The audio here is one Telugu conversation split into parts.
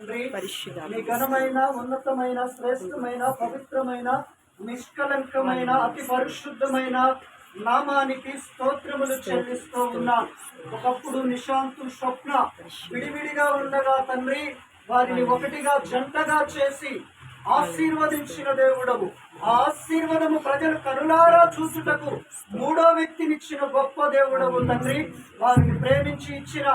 మీ ఘనమైన ఉన్నతమైన శ్రేష్టమైన పవిత్రమైన నిష్కలంకమైన అతి పరిశుద్ధమైన నామానికి స్తోత్రములు చెల్లిస్తూ ఉన్నా ఒకప్పుడు నిశాంతు స్వప్న విడివిడిగా ఉండగా తండ్రి వారిని ఒకటిగా జంటగా చేసి ఆశీర్వదించిన దేవుడవు. ఆ ఆశీర్వదము ప్రజలు కరుణారా చూసుటకు మూడో వ్యక్తినిచ్చిన గొప్ప దేవుడవు తండ్రి. వారిని ప్రేమించి ఇచ్చిన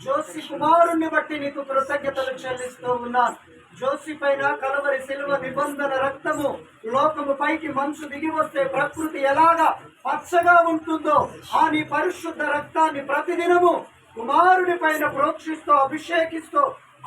జోసి కుమారుణ్ణి బట్టి నీకు కృతజ్ఞతలు చెల్లిస్తూ ఉన్నాను జోసి పైన కలవరి శిలువ నిబంధన రక్తము లోకము పైకి మంచు దిగి వస్తే ప్రకృతి ఎలాగా పచ్చగా ఉంటుందో ఆ నీ పరిశుద్ధ రక్తాన్ని ప్రతిదినము కుమారుని పైన ప్రోక్షిస్తూ అభిషేకిస్తూ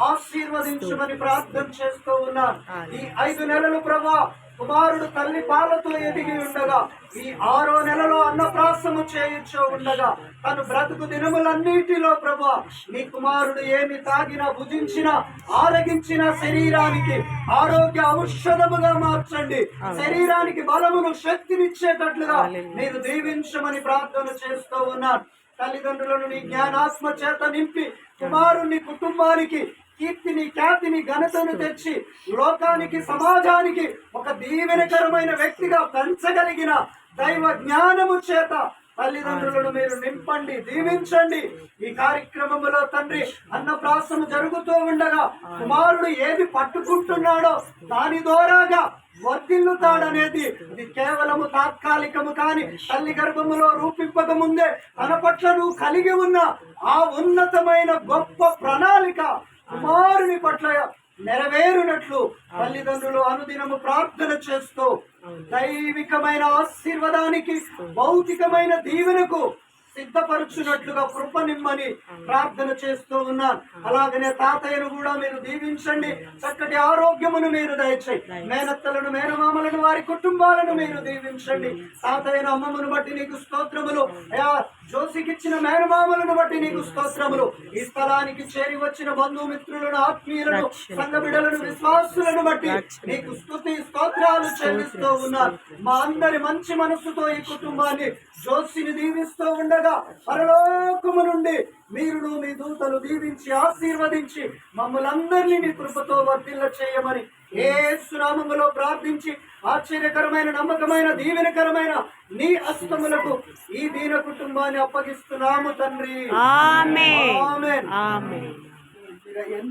ఆశీర్వదించమని ప్రార్థన చేస్తూ ఉన్నాను. ఈ ఐదు నెలలు ప్రభా కుమారుడు తల్లి పాలతో ఎదిగి ఉండగా ఈ ఆరో నెలలో అన్నప్రాసము చేయించో ఉండగా తను బ్రతుకు దినములన్నిటిలో ప్రభా నీ కుమారుడు ఏమి తాగినా భుజించినా ఆరగించిన శరీరానికి ఆరోగ్య ఔషధముగా మార్చండి. శరీరానికి బలమును శక్తినిచ్చేటట్లుగా మీరు దీవించమని ప్రార్థన చేస్తూ ఉన్నాను తల్లిదండ్రులను నీ జ్ఞానాత్మ చేత నింపి కుమారుని కుటుంబానికి కీర్తిని ఖ్యాతిని ఘనతను తెచ్చి లోకానికి సమాజానికి ఒక దీవెనకరమైన వ్యక్తిగా పెంచగలిగిన దైవ జ్ఞానము చేత తల్లిదండ్రులను మీరు నింపండి దీవించండి. ఈ కార్యక్రమములో తండ్రి అన్నప్రాసము జరుగుతూ ఉండగా కుమారుడు ఏది పట్టుకుంటున్నాడో దాని ద్వారాగా వర్ధిల్లుతాడనేది ఇది కేవలము తాత్కాలికము కాని తల్లి గర్భములో రూపింపక ముందే తన పట్ల నువ్వు కలిగి ఉన్న ఆ ఉన్నతమైన గొప్ప ప్రణాళిక కుమారుని పట్ల నెరవేరునట్లు తల్లిదండ్రులు అనుదినము ప్రార్థన చేస్తూ దైవికమైన ఆశీర్వాదానికి భౌతికమైన దీవెనకు సిద్ధపరుచున్నట్లుగా కృప నిమ్మని ప్రార్థన చేస్తూ ఉన్నాను. అలాగనే తాతయ్యను కూడా మీరు దీవించండి. చక్కటి ఆరోగ్యమును మీరు దయచేయి. మేనత్తలను మేనమామలను వారి కుటుంబాలను మీరు దీవించండి. తాతయ్యను అమ్మమ్మను బట్టి నీకు స్తోత్రములు. అయా జోసికిచ్చిన మేనమామలను బట్టి నీకు స్తోత్రములు. ఈ స్థలానికి చేరి వచ్చిన బంధుమిత్రులను ఆత్మీయులను సంఘ విశ్వాసులను బట్టి నీకు స్తుతి స్తోత్రాలు చెల్లిస్తూ ఉన్నారు మా అందరి మంచి మనసుతో ఈ కుటుంబాన్ని జోసిని దీవిస్తూ ఉండగా పరలోకము నుండి మీరును మీ దూతలు దీవించి ఆశీర్వదించి మమ్మల్ని అందరినీ మీ కృపతో వర్తిల్ల చేయమని ఏ సునామములో ప్రార్థించి ఆశ్చర్యకరమైన నమ్మకమైన దీవెనకరమైన నీ అస్తములకు ఈ దీన కుటుంబాన్ని అప్పగిస్తున్నాము తండ్రి.